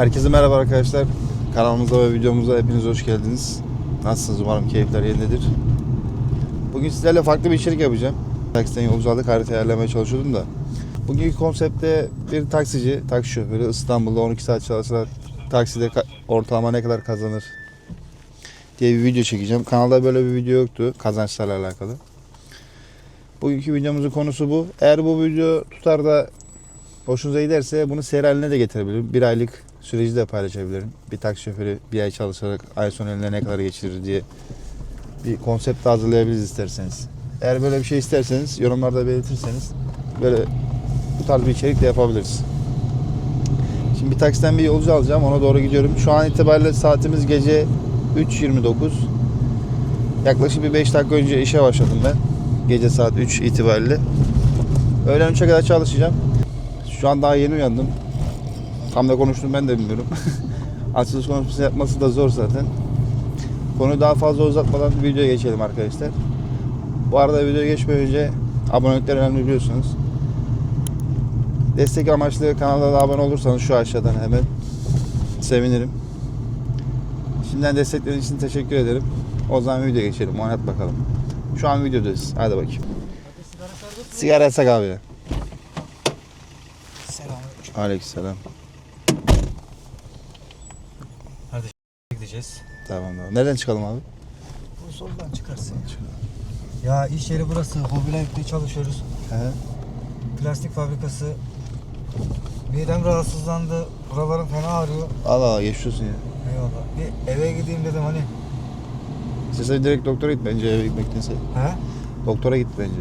Herkese merhaba arkadaşlar. Kanalımıza ve videomuza hepiniz hoş geldiniz. Nasılsınız? Umarım keyifler yerindedir. Bugün sizlerle farklı bir içerik yapacağım. Taksiden yolcu aldık harita ayarlamaya çalışıyordum da. Bugünkü konseptte bir taksici, taksi şoförü İstanbul'da 12 saat çalışsa takside ortalama ne kadar kazanır diye bir video çekeceğim. Kanalda böyle bir video yoktu kazançlarla alakalı. Bugünkü videomuzun konusu bu. Eğer bu video tutar da hoşunuza giderse bunu seri haline de getirebilirim. Bir aylık süreci de paylaşabilirim. Bir taksi şoförü bir ay çalışarak ay sonu eline ne kadar geçirir diye bir konsept hazırlayabiliriz isterseniz. Eğer böyle bir şey isterseniz yorumlarda belirtirseniz böyle bu tarz bir içerik de yapabiliriz. Şimdi bir taksiden bir yolcu alacağım. Ona doğru gidiyorum. Şu an itibariyle saatimiz gece 3.29. Yaklaşık bir 5 dakika önce işe başladım ben. Gece saat 3 itibariyle. Öğlen 3'e kadar çalışacağım. Şu an daha yeni uyandım. Tam da konuştum ben de bilmiyorum. Açılış konuşması yapması da zor zaten. Konuyu daha fazla uzatmadan videoya geçelim arkadaşlar. Bu arada videoya geçmeden önce abonelikler önemli biliyorsunuz. Destek amaçlı kanala da abone olursanız şu aşağıdan hemen sevinirim. Şimdiden destekleriniz için teşekkür ederim. O zaman video geçelim. Oynat bakalım. Şu an videodayız. Hadi bakayım. Sigara yasak abi. Selamünaleyküm. Aleykümselam. Gideceğiz. Tamam tamam. Nereden çıkalım abi? Bu soldan çıkarsın. Ya iş yeri burası. Hobilife'de çalışıyoruz. He. Plastik fabrikası. Midem rahatsızlandı. Buralarım fena ağrıyor. Allah Allah geçiyorsun ya. Eyvallah. Bir eve gideyim dedim hani. İstersen direkt doktora git bence eve gitmektense. He? Doktora git bence.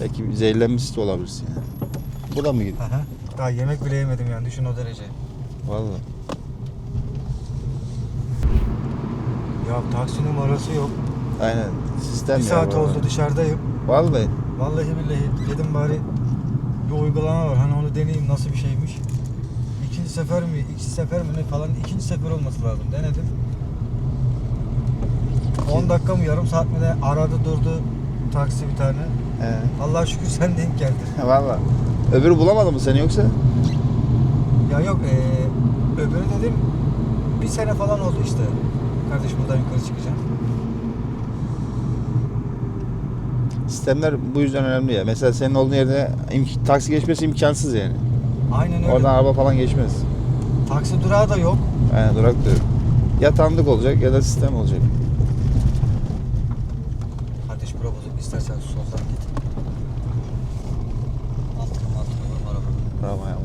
Belki bir zehirlenmiş de olabilirsin yani. Buradan mı? Hı hı. Daha yemek bile yemedim yani düşün o derece. Vallahi. Ya taksi numarası yok. Aynen. Sistem bir ya saat arada. oldu dışarıdayım. Vallahi. Vallahi billahi dedim bari bir uygulama var. Hani onu deneyeyim nasıl bir şeymiş. İkinci sefer mi, ikinci sefer mi ne falan ikinci sefer olması lazım. Denedim. 10 dakika mı yarım saat mi de aradı durdu taksi bir tane. He. Allah'a şükür sen denk geldin. Vallahi. Öbürü bulamadı mı seni yoksa? Ya yok ee, öbürü dedim bir sene falan oldu işte. Kardeş buradan yukarı çıkacağım. Sistemler bu yüzden önemli ya. Mesela senin olduğun yerde imk- taksi geçmesi imkansız yani. Aynen öyle. Oradan araba falan geçmez. Taksi durağı da yok. Yani durak diyorum. Ya tanıdık olacak ya da sistem olacak. Kardeş bura bozuk. İstersen soldan git. Altına altına araba. Bravo ya.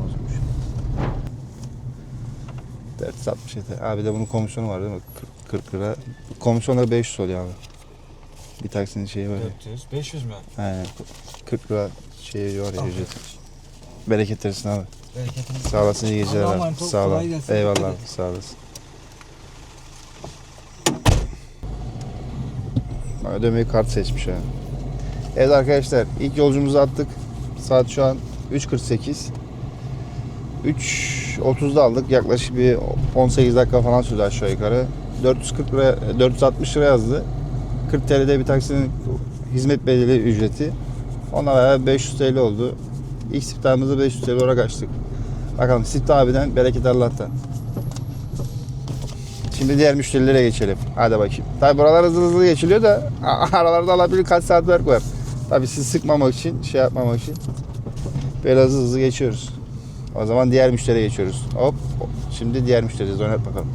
67. Abi de bunun komisyonu var değil mi? 40 lira. Komisyon da 500 oluyor abi. Bir taksinin şeyi böyle. 400, 500 mü? Aynen. 40 lira şey var ya ücret. Bereket versin abi. Bereketiniz. Sağ olasın iyi geceler Allah'a Sağ kolay Eyvallah Dikkat abi, sağ olasın. Ödemeyi kart seçmiş ha. Evet arkadaşlar ilk yolcumuzu attık. Saat şu an 3.48. 3 3.30'da aldık. Yaklaşık bir 18 dakika falan sürdü aşağı yukarı. 440 lira, 460 lira yazdı. 40 TL'de bir taksinin hizmet bedeli ücreti. Ona beraber 500 TL oldu. İlk siftahımızı 500 TL olarak açtık. Bakalım Siftah abiden bereket Allah'tan. Şimdi diğer müşterilere geçelim. Hadi bakayım. Tabi buralar hızlı hızlı geçiliyor da aralarda alabilir kaç saat fark var. Tabi sizi sıkmamak için, şey yapmamak için böyle hızlı geçiyoruz. O zaman diğer müşteriye geçiyoruz. Hop. Şimdi diğer müşteriyiz. Oynat bakalım.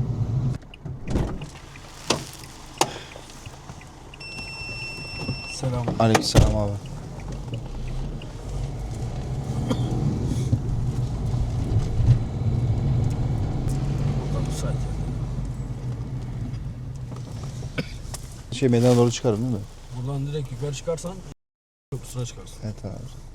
Selam. Aleykümselam abi. Şey meydana doğru çıkarım değil mi? Buradan direkt yukarı çıkarsan köprüsüne çıkarsın. Evet abi.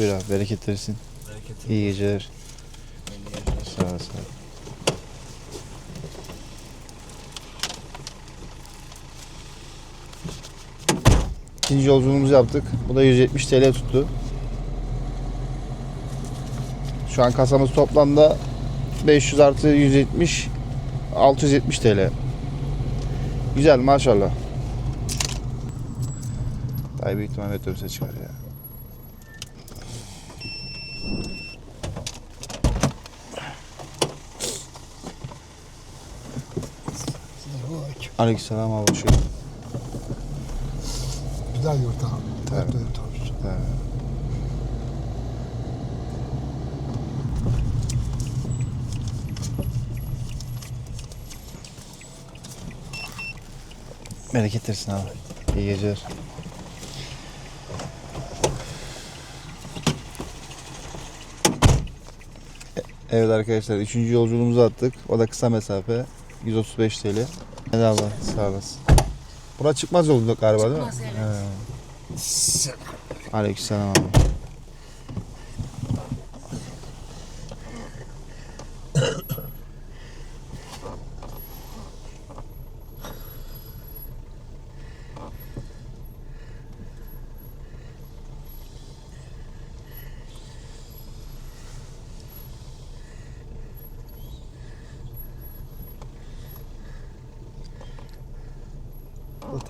Buyur abi bereket versin. İyi geceler. Geceler. Sağ ol sağ ol. İkinci yolculuğumuzu yaptık. Bu da 170 TL tuttu. Şu an kasamız toplamda 500 artı 170 670 TL. Güzel maşallah. Dayı büyük ihtimalle metrobüse çıkar ya. Aleykümselam abi hoş geldin. Güzel yurtta. Tabii. Tabii. Tabii. Evet. Bereket versin abi. İyi geceler. E- Evet arkadaşlar üçüncü yolculuğumuzu attık. O da kısa mesafe. 135 TL. Hadi Allah sağ olasın. Bura çıkmaz yolda galiba değil mi? Çıkmaz, evet. He. Aleykümselam abi.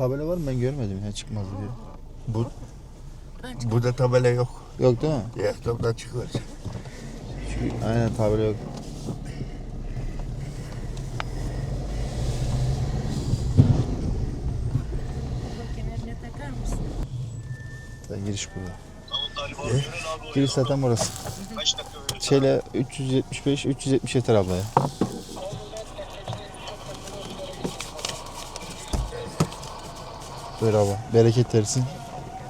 Tabela var mı ben görmedim ya çıkmaz diye. Bu, burada tabela yok. Yok değil mi? Laptop'tan çıkıyor. Çünkü aynen tabela yok. Takar mısın? Zaten giriş burada. Giriş zaten burası. Şeyle 375 370 yeter abla ya. Abla. Bereket versin.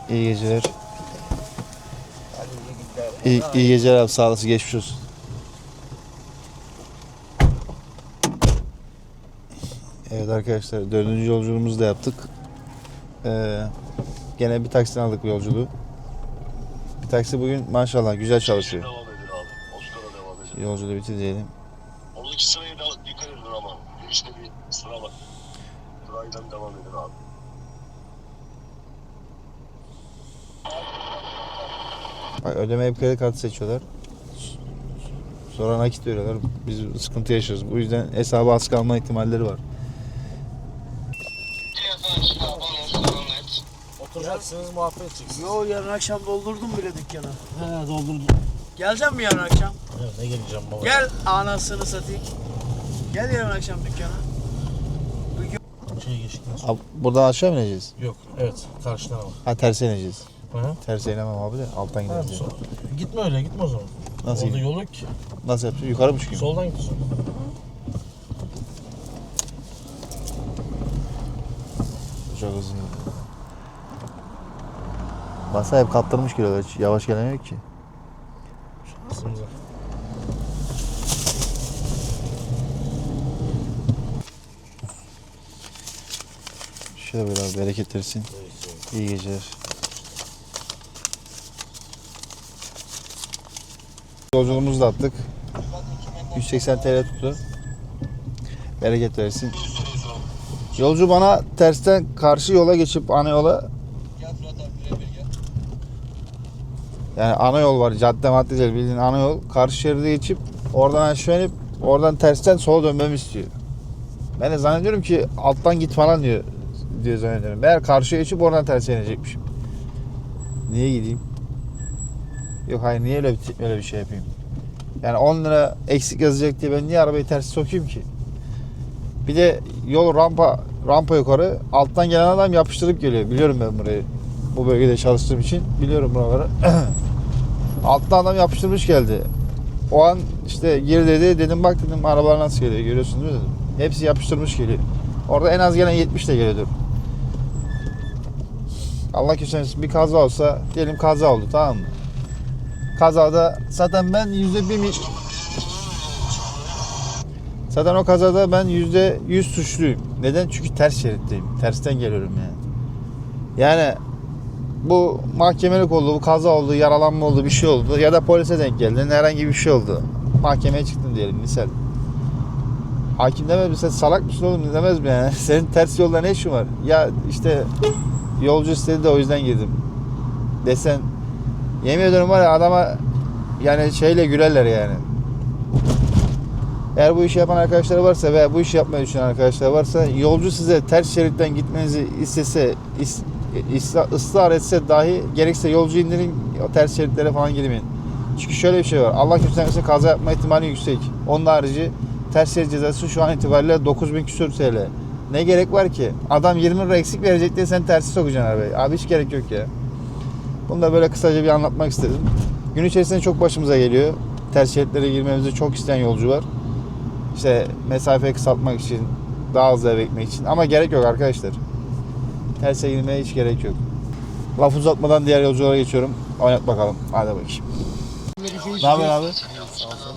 İyi geceler. İyi, iyi geceler abi. Sağ olasın. Geçmiş olsun. Evet arkadaşlar dördüncü yolculuğumuzu da yaptık. Ee, gene bir taksiden aldık bu yolculuğu. Bir taksi bugün maşallah güzel çalışıyor. Yolculuğu bitti diyelim. Oradaki sıraya da dikkat edin ama. Girişte bir sıra var. Sırayla devam edin abi. Bak ödeme hep kredi kartı seçiyorlar. Sonra nakit veriyorlar. Biz sıkıntı yaşıyoruz. Bu yüzden hesaba az kalma ihtimalleri var. Oturacaksınız muhabbet edeceksiniz. Yo yarın akşam doldurdum bile dükkanı. He doldurdum. Gelecek mi yarın akşam? Ne geleceğim baba? Gel anasını satayım. Gel yarın akşam dükkana. Şey geçtikten sonra. Abi, buradan aşağı mı ineceğiz? Yok evet karşıdan ama. Ha terse ineceğiz. Hı. Terse inemem abi de alttan gideceğiz. sol. Gitme öyle gitme o zaman. Nasıl Orada gideyim? yol yok ki. Nasıl yapacağız? Yukarı mı çıkayım? Soldan zaman. Çok hızlı. Basa hep kaptırmış kilolar. Hiç yavaş gelemiyor ki. Şansımıza. Şöyle biraz bereket versin. İyi geceler. Yolculuğumuzu da attık. 180 TL tuttu. Bereket versin. Yolcu bana tersten karşı yola geçip ana yola yani ana yol var cadde madde değil bildiğin ana yol karşı şeride geçip oradan aşağı inip oradan tersten sola dönmemi istiyor. Ben de zannediyorum ki alttan git falan diyor diye zannediyorum. Meğer karşıya geçip oradan terse inecekmişim. Niye gideyim? Yok hayır niye öyle bir, öyle bir şey yapayım? Yani 10 lira eksik yazacak diye ben niye arabayı ters sokayım ki? Bir de yol rampa rampa yukarı alttan gelen adam yapıştırıp geliyor. Biliyorum ben burayı. Bu bölgede çalıştığım için biliyorum buraları. alttan adam yapıştırmış geldi. O an işte gir dedi dedim bak dedim arabalar nasıl geliyor görüyorsunuz değil mi dedim. Hepsi yapıştırmış geliyor. Orada en az gelen 70 de geliyordur. Allah göstermesin bir kaza olsa diyelim kaza oldu tamam mı? Kazada zaten ben yüzde bir mi- Zaten o kazada ben yüzde yüz suçluyum. Neden? Çünkü ters şeritteyim. Tersten geliyorum yani. Yani bu mahkemelik oldu, bu kaza oldu, yaralanma oldu, bir şey oldu ya da polise denk geldin, herhangi bir şey oldu. Mahkemeye çıktın diyelim misal. Hakim demez mi sen salak mısın oğlum demez mi yani? Senin ters yolda ne işin var? Ya işte yolcu istedi de o yüzden girdim. Desen yemin ediyorum var ya adama yani şeyle gülerler yani. Eğer bu işi yapan arkadaşlar varsa veya bu işi yapmayı düşünen arkadaşlar varsa yolcu size ters şeritten gitmenizi istese, is, ısrar etse dahi gerekse yolcu indirin o ters şeritlere falan girmeyin. Çünkü şöyle bir şey var. Allah göstermesin kaza yapma ihtimali yüksek. Onun harici ters şerit cezası şu an itibariyle 9000 küsür TL. Ne gerek var ki? Adam 20 lira eksik verecek diye sen tersi sokacaksın arabayı. Abi hiç gerek yok ya. Bunu da böyle kısaca bir anlatmak istedim. Gün içerisinde çok başımıza geliyor. Ters şeritlere girmemizi çok isteyen yolcu var. İşte mesafeyi kısaltmak için, daha hızlı eve gitmek için. Ama gerek yok arkadaşlar. Terse girmeye hiç gerek yok. Laf uzatmadan diğer yolculara geçiyorum. Oynat bakalım. Hadi bakayım. Ne haber abi?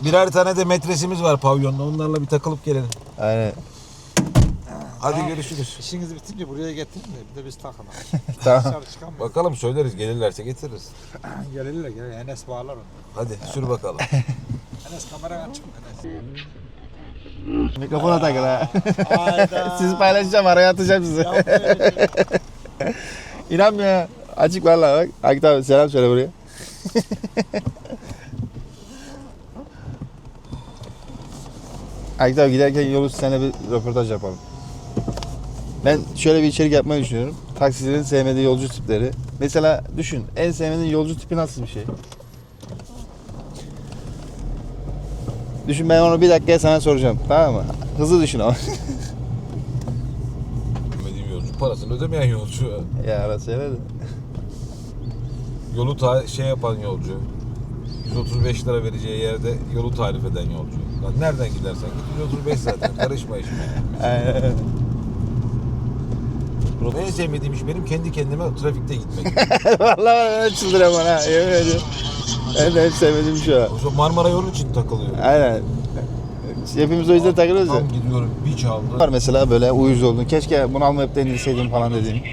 Birer tane de metresimiz var pavyonda. Onlarla bir takılıp gelelim. Aynen. Hadi görüşürüz. İşinizi bitince buraya getirin de bir de biz takalım. Tamam. Bakalım söyleriz. Gelirlerse getiririz. Gelirler gel. Enes bağlar onu. Hadi sür bakalım. Enes kamera açık mı Enes? Mikrofona takıl ha. Sizi paylaşacağım, araya atacağım sizi. İnanmıyor ya. Açık valla bak. Akit abi selam söyle buraya. Akit abi giderken yolu seninle bir röportaj yapalım. Ben şöyle bir içerik yapmayı düşünüyorum. Taksicilerin sevmediği yolcu tipleri. Mesela düşün, en sevmediğin yolcu tipi nasıl bir şey? Düşün ben onu bir dakikaya sana soracağım. Tamam mı? Hızlı düşün ama. Bilmediğim yolcu. Parasını ödemeyen yolcu. ya arası öyle de. Yolu ta- şey yapan yolcu. 135 lira vereceği yerde yolu tarif eden yolcu. Lan nereden gidersen git 135 zaten. Karışma işime. Aynen. En sevmediğim iş benim kendi kendime trafikte gitmek. Vallahi ben çıldırıyorum ha. Yemin ediyorum. Ben de hep sevmediğim şu an. O zaman Marmara yolu için takılıyorum. Aynen. Hepimiz o yüzden takılıyoruz ya. Tam gidiyorum bir çaldı. Var mesela böyle uyuz oldun. Keşke bunu almayıp da indirseydim falan dediğim.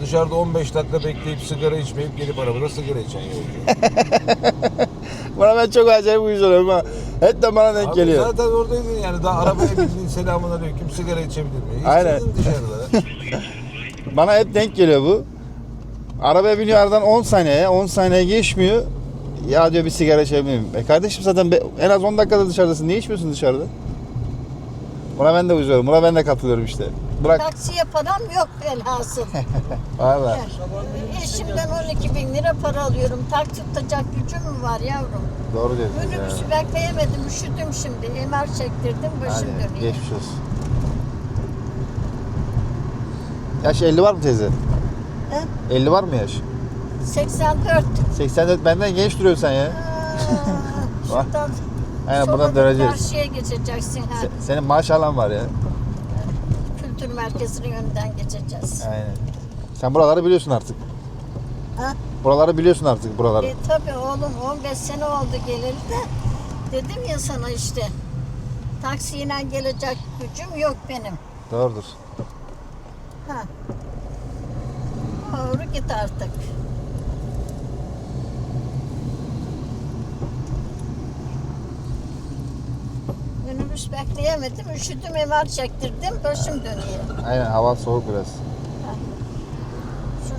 Dışarıda 15 dakika bekleyip sigara içmeyip gelip arabada sigara içen yolcu. Buna ben çok acayip uyuz oluyorum ha. Hep de bana denk Abi geliyor. Zaten oradaydın yani daha arabaya bindin selamun aleyküm sigara içebilir miyim? Aynen. Dışarıda. Bana hep denk geliyor bu. Arabaya biniyor aradan 10 saniye, 10 saniye geçmiyor. Ya diyor bir sigara içebilir miyim? E kardeşim zaten be- en az 10 dakikada dışarıdasın. Niye içmiyorsun dışarıda? Buna ben de uyuz oluyorum. Buna ben de katılıyorum işte. Bırak. Taksiye param yok velhasıl. Valla. Eşimden 12 bin lira para alıyorum. Taksi tutacak gücüm mü var yavrum? Doğru ya. Minibüsü bekleyemedim. Üşüdüm şimdi. MR çektirdim. Başım Hadi, dönüyor. geçmiş olsun. Yaş 50 var mı teyze? He? 50 var mı yaş? 84. 84 benden genç duruyorsun sen ya. Aa, Şuradan Aynen buradan döneceğiz. Karşıya geçeceksin. Ha. Se- senin maşallah var ya. Kültür merkezinin önünden geçeceğiz. Aynen. Sen buraları biliyorsun artık. Ha? Buraları biliyorsun artık buraları. E tabi oğlum 15 sene oldu geleli de dedim ya sana işte taksiyle gelecek gücüm yok benim. Doğrudur. Ha. Doğru git artık. Minibüs bekleyemedim. Üşüdüm MR çektirdim. Başım dönüyor. Aynen hava soğuk biraz.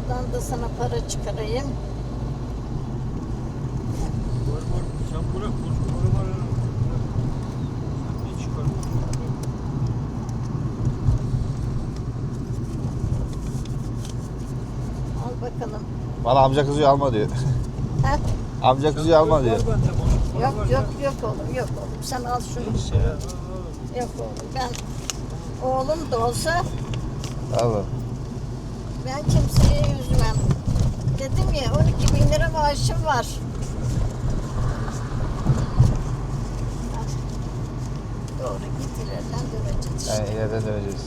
Şuradan da sana para çıkarayım. Al bakalım. Valla amca kızıyor alma diyor. Ha? amca kızıyor alma diyor. Yok yok yok oğlum yok oğlum. Sen al şunu. Yok oğlum ben oğlum da olsa Allah. Ben kimseye üzmem. Dedim ya 12 bin lira maaşım var. Doğru git ileriden döneceğiz işte. Yani ileriden döneceğiz.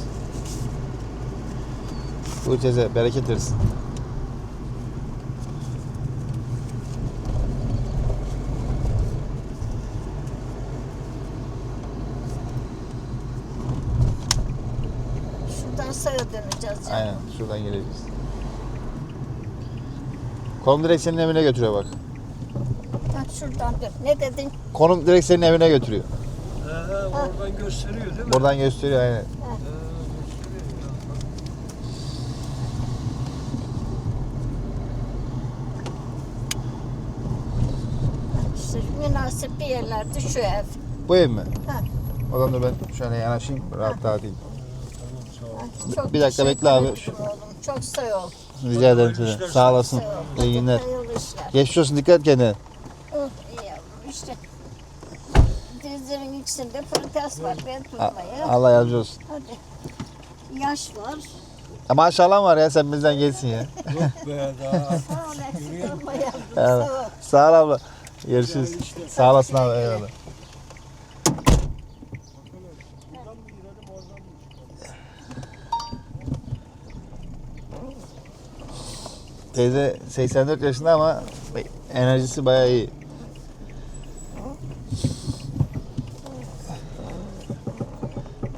Bu teyze bereket versin. Sağa döneceğiz. Yani. Aynen şuradan geleceğiz. Konum direkt senin evine götürüyor bak. Ha, şuradan dön. Ne dedin? Konum direkt senin evine götürüyor. oradan gösteriyor değil mi? Buradan gösteriyor aynen. İşte münasip bir yerlerde şu ev. Bu ev mi? Ha. O zaman dur ben şöyle yanaşayım rahat dağıtayım. Çok Bir dakika bekle abi. ederim Oğlum. Çok sağ ol. Rica ederim size. Sağ olasın. İyi günler. Hayırlı işler. Geçmiş olsun dikkat et kendine. Oh, iyi yavrum işte. Dizlerin ikisinde fırtas var. Ben A- tutmaya. Allah yardımcı olsun. Hadi. Yaş var. Ya maşallah var ya sen bizden gelsin ya. Be daha. Sağ ol eksik olma yavrum. Sağ ol. Sağ ol abla. Görüşürüz. Sağ olasın abi eyvallah. Teyze 84 yaşında ama enerjisi bayağı iyi.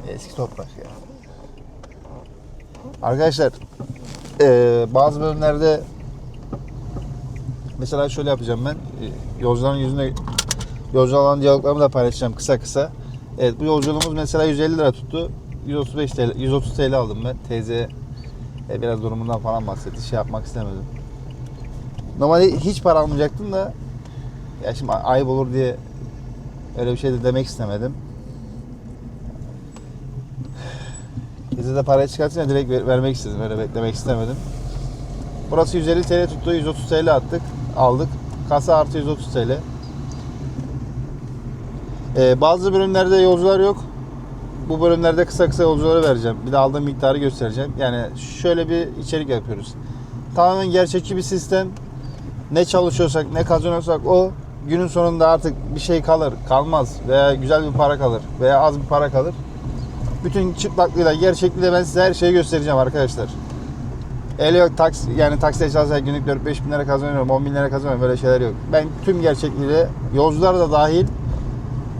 Eski toprak ya. Arkadaşlar eee, bazı bölümlerde Mesela şöyle yapacağım ben. E, Yolcuların yüzünde yolcu alan diyaloglarımı da paylaşacağım kısa kısa. Evet bu yolculuğumuz mesela 150 lira tuttu. 135 TL, 130 TL aldım ben. Teyze e, biraz durumundan falan bahsetti. Şey yapmak istemedim. Normalde hiç para almayacaktım da ya şimdi ayıp olur diye öyle bir şey de demek istemedim. Teyze de parayı çıkartınca direkt ver- vermek istedim. Öyle beklemek istemedim. Burası 150 TL tuttu. 130 TL attık. Aldık. Kasa artı 130 TL. Ee, bazı bölümlerde yolcular yok. Bu bölümlerde kısa kısa yolcuları vereceğim. Bir de aldığım miktarı göstereceğim. Yani şöyle bir içerik yapıyoruz. Tamamen gerçekçi bir sistem. Ne çalışıyorsak, ne kazanıyorsak o günün sonunda artık bir şey kalır, kalmaz veya güzel bir para kalır veya az bir para kalır. Bütün çıplaklığıyla, gerçekliğiyle ben size her şeyi göstereceğim arkadaşlar. Öyle yok taksi, yani taksiye çalışarak günlük 4-5 bin lira kazanıyorum, 10 bin lira kazanıyorum böyle şeyler yok. Ben tüm gerçekliğiyle yolcular da dahil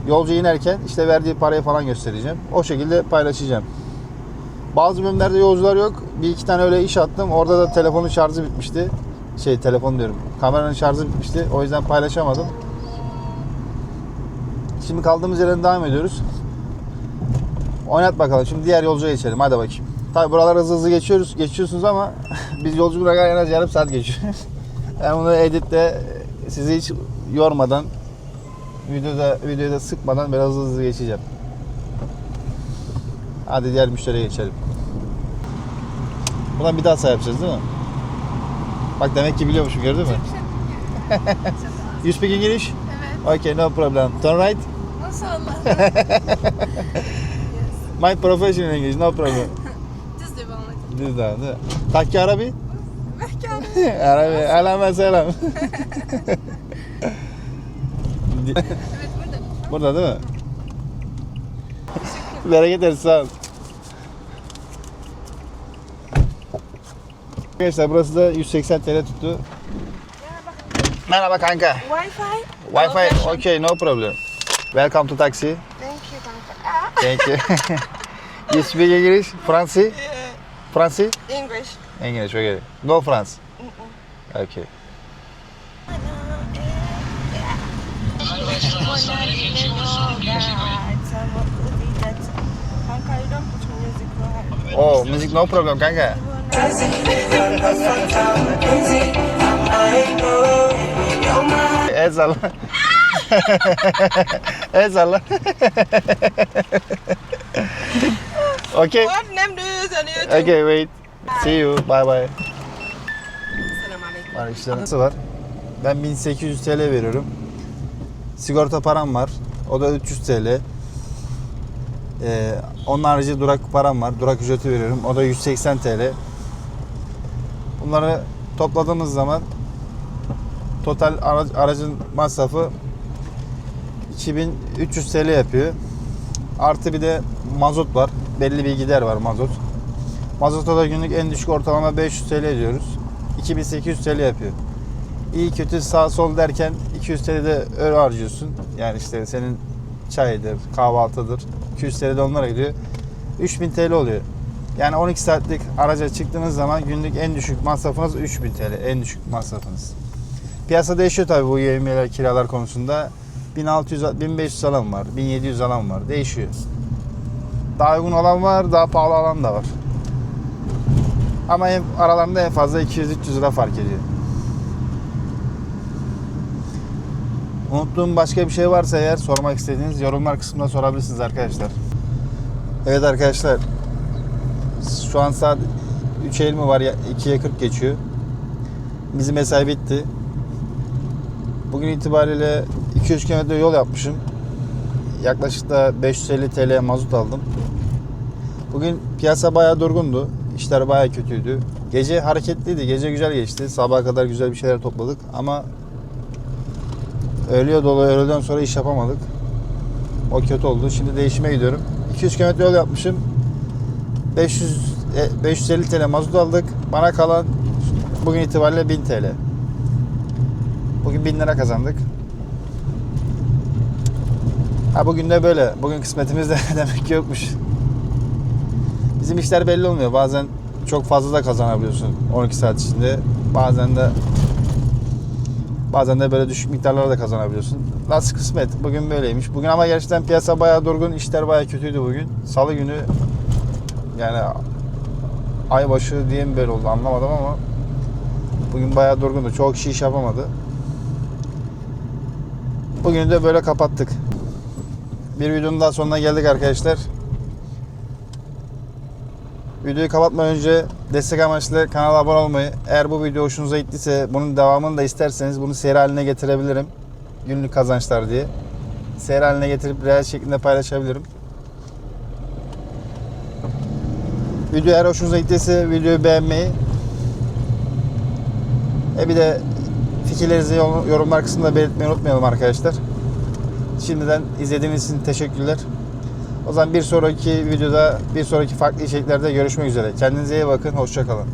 yolcu inerken işte verdiği parayı falan göstereceğim. O şekilde paylaşacağım. Bazı bölümlerde yolcular yok. Bir iki tane öyle iş attım. Orada da telefonun şarjı bitmişti. Şey telefon diyorum. Kameranın şarjı bitmişti. O yüzden paylaşamadım. Şimdi kaldığımız yerden devam ediyoruz. Oynat bakalım. Şimdi diğer yolcuya geçelim. Hadi bakayım. Tabi buralar hızlı hızlı geçiyoruz. Geçiyorsunuz ama biz yolcu bırakar en az yarım saat geçiyor. ben bunu editte sizi hiç yormadan videoda videoda sıkmadan biraz hızlı geçeceğim. Hadi diğer müşteriye geçelim. Buna bir daha say yapacağız değil mi? Bak demek ki biliyormuşum gördün mü? you speak English? Evet. Okay, no problem. Turn right. My profession in English, no problem. Düz devam et. Düz devam değil mi? Takki Arabi? Arabi. Eleme selam. Evet burada. Burada değil mi? Bereket versin sağ ol. Arkadaşlar burası da 180 TL tuttu. Merhaba kanka. Wi-Fi. Wi-Fi, okay, no problem. Welcome to taxi. Thank you kanka. Thank you. you speak English? Fransi? Fransi? English. English, okay. No France? Okay. Oh, music no problem kanka. Ezal. Ezal. okay. What name do you use on YouTube? Okay, wait. See you. Bye bye. Selamünaleyküm. İşte nasıl var? Ben 1800 TL veriyorum. Sigorta param var. O da 300 TL. Ee, onun harici durak param var. Durak ücreti veriyorum. O da 180 TL. Bunları topladığımız zaman total ara- aracın masrafı 2300 TL yapıyor. Artı bir de mazot var. Belli bir gider var mazot. Mazota da günlük en düşük ortalama 500 TL diyoruz. 2800 TL yapıyor. İyi kötü sağ sol derken 200 TL de öyle harcıyorsun. Yani işte senin çaydır, kahvaltıdır. 200 TL de onlara gidiyor. 3000 TL oluyor. Yani 12 saatlik araca çıktığınız zaman günlük en düşük masrafınız 3000 TL. En düşük masrafınız. Piyasa değişiyor tabii bu yemeğler, kiralar konusunda. 1600, 1500 alan var, 1700 alan var. Değişiyor. Daha uygun alan var, daha pahalı alan da var. Ama en, aralarında en fazla 200-300 lira fark ediyor. Unuttuğum başka bir şey varsa eğer sormak istediğiniz yorumlar kısmında sorabilirsiniz arkadaşlar. Evet arkadaşlar. Şu an saat 3'e 20 var ya 2'ye 40 geçiyor. Bizim mesai bitti. Bugün itibariyle 200 km yol yapmışım. Yaklaşık da 550 TL mazot aldım. Bugün piyasa bayağı durgundu. İşler bayağı kötüydü. Gece hareketliydi. Gece güzel geçti. Sabaha kadar güzel bir şeyler topladık ama öğleye dolu öğleden sonra iş yapamadık. O kötü oldu. Şimdi değişime gidiyorum. 200 km yol yapmışım. 500 e, 550 TL mazot aldık. Bana kalan bugün itibariyle 1000 TL. Bugün 1000 lira kazandık. Ha bugün de böyle. Bugün kısmetimiz de demek ki yokmuş. Bizim işler belli olmuyor. Bazen çok fazla da kazanabiliyorsun 12 saat içinde. Bazen de bazen de böyle düşük miktarlara da kazanabiliyorsun. Nasıl kısmet? Bugün böyleymiş. Bugün ama gerçekten piyasa bayağı durgun. işler bayağı kötüydü bugün. Salı günü yani ay başı diye mi böyle oldu anlamadım ama bugün bayağı durgundu. Çoğu kişi iş yapamadı. Bugün de böyle kapattık. Bir videonun daha sonuna geldik arkadaşlar. Videoyu kapatmadan önce destek amaçlı kanala abone olmayı, eğer bu video hoşunuza gittiyse bunun devamını da isterseniz bunu seri haline getirebilirim. Günlük kazançlar diye. Seri haline getirip reel şeklinde paylaşabilirim. Video eğer hoşunuza gittiyse videoyu beğenmeyi e bir de fikirlerinizi yorumlar kısmında belirtmeyi unutmayalım arkadaşlar. Şimdiden izlediğiniz için teşekkürler. O zaman bir sonraki videoda, bir sonraki farklı içeriklerde görüşmek üzere. Kendinize iyi bakın, hoşçakalın.